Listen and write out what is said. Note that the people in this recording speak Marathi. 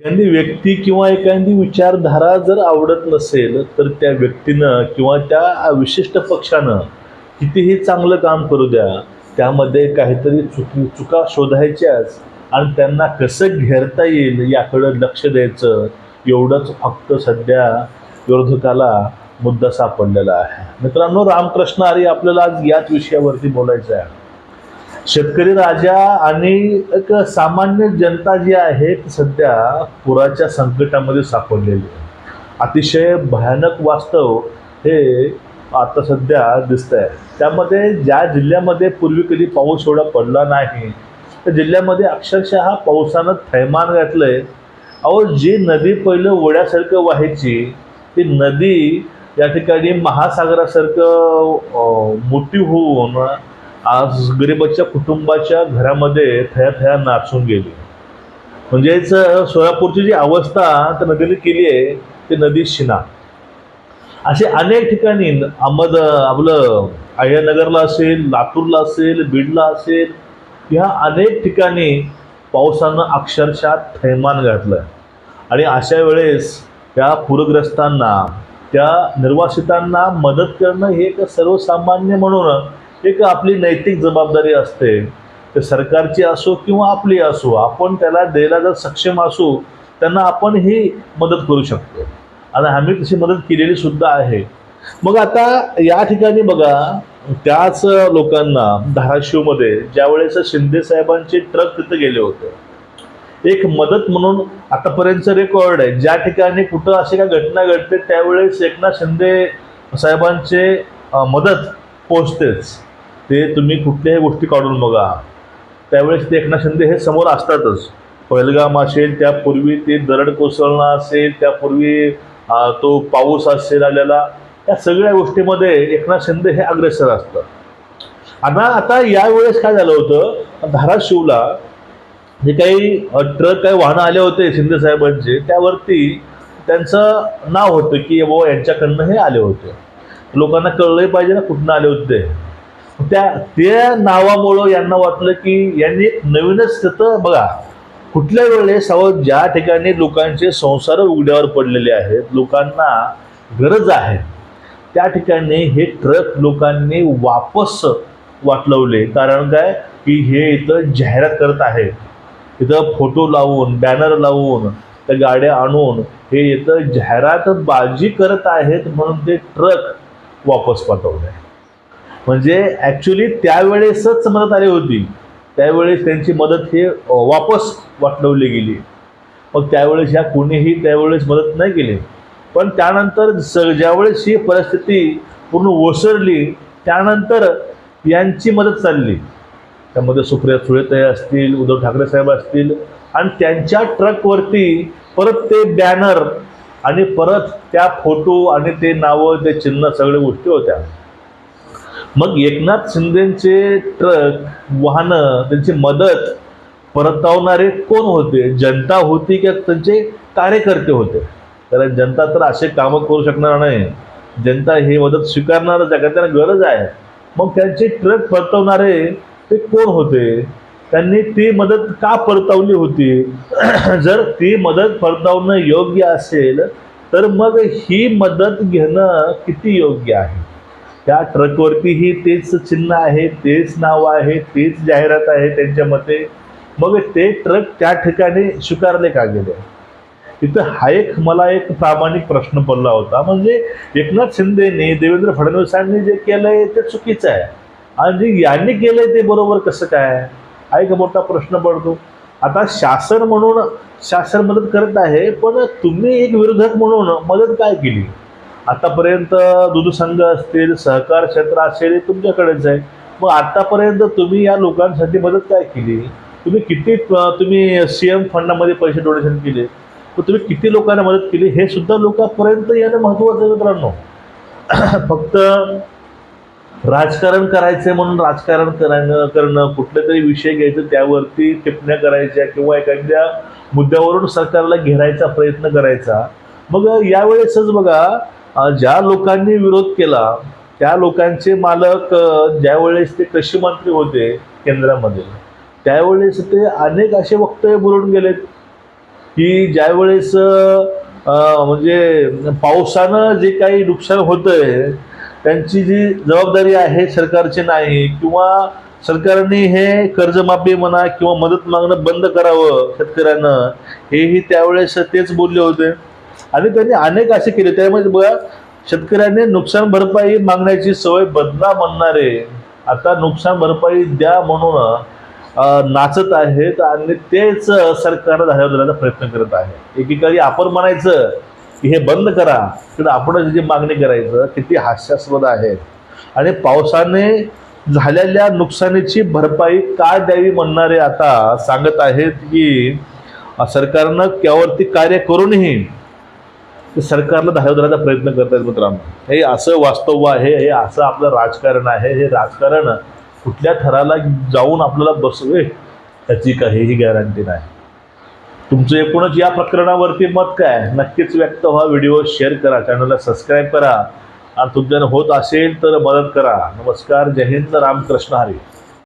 एखादी व्यक्ती किंवा एखादी विचारधारा जर आवडत नसेल तर त्या व्यक्तीनं किंवा त्या विशिष्ट पक्षानं कितीही चांगलं काम करू द्या त्यामध्ये काहीतरी चुकी चुका शोधायच्याच आणि त्यांना कसं घेरता येईल याकडं लक्ष द्यायचं एवढंच फक्त सध्या विरोधकाला मुद्दा सापडलेला आहे. मित्रांनो रामकृष्ण आर्य आपल्याला आज याच विषयावरती बोलायचं आहे. शेतकरी राजा आणि एक सामान्य जनता जी आहे ती सध्या पुराच्या संकटामध्ये सापडलेली आहे. अतिशय भयानक वास्तव हे आता सध्या दिसत आहे त्यामध्ये ज्या जिल्ह्यामध्ये पूर्वी कधी पाऊस एवढा पडला नाही त्या जिल्ह्यामध्ये अक्षरशः पावसानं थैमान घातलंय. अहो जी नदी पहिलं ओढ्यासारखं व्हायची ती नदी या ठिकाणी महासागरासारखं मोठी होऊन आज गरीबाच्या कुटुंबाच्या घरामध्ये थया थया नाचून गेली. म्हणजेच सोलापूरची जी अवस्था त्या नदीने केली आहे ती नदी शिना. असे अनेक ठिकाणी अहमद आपलं अय्यानगरला असेल लातूरला असेल बीडला असेल ह्या अनेक ठिकाणी पावसानं अक्षरशः थैमान घातलं आणि अशा वेळेस त्या पूरग्रस्तांना त्या निर्वासितांना मदत करणं हे एक सर्वसामान्य म्हणून एक आपली नैतिक जबाबदारी असते ते सरकारची असो किंवा आपली असो आपण त्याला द्यायला जर सक्षम असू त्यांना आपण ही मदत करू शकतो. आणि आम्ही तशी मदत केलेली सुद्धा आहे. मग आता या ठिकाणी बघा त्याच लोकांना धाराशिवमध्ये ज्यावेळेस शिंदे साहेबांचे ट्रक तिथे गेले होते एक मदत म्हणून आतापर्यंतचं रेकॉर्ड आहे. ज्या ठिकाणी कुठं अशी काय घटना घडते त्यावेळेस एकनाथ शिंदे साहेबांचे मदत पोचतेच ते तुम्ही कुठल्याही गोष्टी काढून बघा. त्यावेळेस ते एकनाथ शिंदे हे समोर असतातच. पहिलगाम असेल त्यापूर्वी ते दरड कोसळणं असेल त्यापूर्वी तो पाऊस असेल आलेला या सगळ्या गोष्टीमध्ये एकनाथ शिंदे हे अग्रेसर असतं आता आता यावेळेस काय झालं होतं? धाराशिवला जे काही ट्रक काही वाहनं आले होते शिंदे साहेबांचे त्यावरती त्यांचं नाव होतं की बाबा यांच्याकडनं हे आले होते. लोकांना कळलंही पाहिजे ना कुठनं आले होते त्या त्या नावामुळं यांना वाटलं की यांनी नवीनच तिथं बघा कुठल्या वेळेस अहो ज्या ठिकाणी लोकांचे संसार उघड्यावर पडलेले आहेत लोकांना गरज आहे त्या ठिकाणी हे ट्रक लोकांनी वापस वाटलवले. कारण काय? की हे इथं जाहिरात करत आहे इथं फोटो लावून बॅनर लावून त्या गाड्या आणून हे इथं जाहिरात बाजी करत आहेत म्हणून ते ट्रक वापस पाठवले. म्हणजे ॲक्च्युली त्यावेळेसच मदत आली होती. त्यावेळेस त्यांची मदत हे वापस वाटवली गेली. मग त्यावेळेस ह्या कोणीही त्यावेळेस मदत नाही केली. पण त्यानंतर स ज्यावेळेस ही परिस्थिती पूर्ण ओसरली त्यानंतर यांची मदत चालली. त्यामध्ये सुप्रिया सुळेताई असतील उद्धव ठाकरे साहेब असतील आणि त्यांच्या ट्रकवरती परत ते बॅनर आणि परत त्या फोटो आणि ते नावं ते चिन्ह सगळ्या गोष्टी होत्या. मग एकनाथ शिंदेचे ट्रक वाहनं त्यांची मदत परतावणारे कोण होते? जनता होती का त्यांचे कार्यकर्ते होते? कारण जनता तर असे कामं करू शकणार नाही. जनता ही मदत स्वीकारणारच आहे कारण त्यांना गरज आहे. मग त्यांचे ट्रक परतवणारे ते कोण होते? त्यांनी ती मदत का परतावली होती? जर ती मदत परतावणं योग्य असेल तर मग ही मदत घेणं किती योग्य आहे? त्या ट्रकवरतीही तेच चिन्ह आहे तेच नाव आहे तेच जाहिरात आहे त्यांच्या मते. मग ते ट्रक त्या ठिकाणी स्वीकारले का गेले? इथं हा एक मला एक प्रामाणिक प्रश्न पडला होता. म्हणजे एकनाथ शिंदेने देवेंद्र फडणवीसांनी जे केलंय ते चुकीचं आहे. आणि जे यांनी केलंय ते बरोबर कसं काय? हा एक मोठा प्रश्न पडतो. आता शासन म्हणून शासन मदत करत आहे पण तुम्ही एक विरोधक म्हणून मदत काय केली? आतापर्यंत दूध संघ असतील सहकार क्षेत्र असेल हे तुमच्याकडेच आहे. मग आतापर्यंत तुम्ही या लोकांसाठी मदत काय केली? तुम्ही किती तुम्ही सी एम फंडामध्ये पैसे डोनेशन केले? मग तुम्ही किती लोकांना मदत केली? हे सुद्धा लोकांपर्यंत येणं महत्त्वाचं आहे मित्रांनो. फक्त राजकारण करायचंय म्हणून राजकारण करणं करणं कुठले तरी विषय घ्यायचं त्यावरती टिप्पण्या करायच्या किंवा एखाद्या मुद्द्यावरून सरकारला घेरायचा प्रयत्न करायचा. मग यावेळेसच बघा ज्या लोकांनी विरोध केला त्या लोकांचे मालक ज्यावेळेस ते कृषी मंत्री होते केंद्रामध्ये त्यावेळेस ते अनेक असे वक्तव्य बोलून गेलेत की ज्यावेळेस म्हणजे पावसानं जे काही नुकसान होतंय त्यांची जी जबाबदारी आहे सरकारची नाही किंवा सरकारने हे कर्जमाफी म्हणा किंवा मदत मागणं बंद करावं शेतकऱ्यांना हेही त्यावेळेस तेच बोलले होते. आणि त्यांनी अनेक असे केले. त्यामध्ये बघा शेतकऱ्यांनी नुकसान भरपाई मागण्याची सवय बदला म्हणणारे आता नुकसान भरपाई द्या म्हणून नाचत आहेत आणि तेच सरकार धाऱ्यावर प्रयत्न करत आहे. एकेकाळी आपण म्हणायचं की हे बंद करा तर आपण जी मागणी करायचं किती हास्यास्पद आहे. आणि पावसाने झालेल्या नुकसानीची भरपाई का द्यावी म्हणणारे आता सांगत आहेत की सरकारनं त्यावरती कार्य करूनही ते सरकारला धाऱ्यावर प्रयत्न करत आहेत मित्रांनो. हे असं वास्तव आहे हे असं आपलं राजकारण आहे हे राजकारण कुठल्या थराला जाऊन आपल्याला बसवे त्याची काहीही गॅरंटी नाही. तुमचं एकूणच या प्रकरणावरती मत काय? नक्कीच व्यक्त व्हा व्हिडिओ शेअर करा चॅनलला सबस्क्राईब करा. आणि तुमच्यानं होत असेल तर मदत करा. नमस्कार जय हिंद रामकृष्ण हरी.